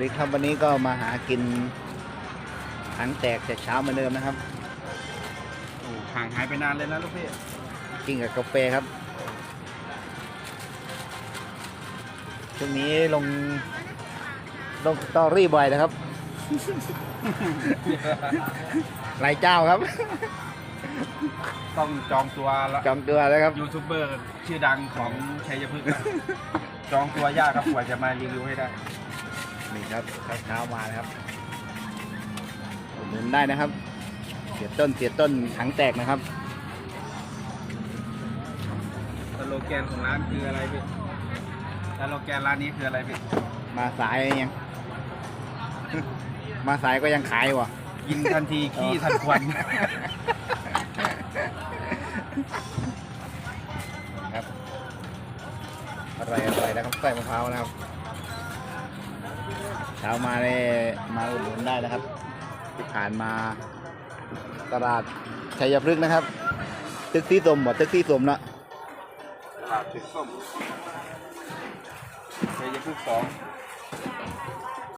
ดีครับวันนี้ก็มาหากินถังแตกแต่เช้าเหมือนเดิมนะครับโอ้ห่างหายไปนานเลยนะลูกพี่กินกับกาแฟครับช่วงนี้ลงลงสตอรี่บ่อยนะครับ หลายเจ้าครับ ต้องจองตัวละจองตัวแล้วครับยูทูบเบอร์ชื่อดังของชัยพฤกษ์นะจองตัวยากครับกว่าจะมารีวิวให้ได้ นี่ครับเช้าๆมานะครับอุดหนุนได้นะครับ เสียต้นเสียต้นถังแตกนะครับสโลแกนของร้านคืออะไรพี่สโลแกนร้านนี้คืออะไรพี่มาสายยัง มาสายก็ยังขายวะกินทันทีขี้ทันควันครับอร่อยอร่อยนะครับใส่มะพร้าวนะครับ เช้ามาเลยมาอุดหนุนได้นะครับที่ผ่านมาตลาดชัยพฤกษ์นะครับ ตึกที่สมหมดตึกที่สมนะตลาดตึกส้มชัยพฤกษ์สอง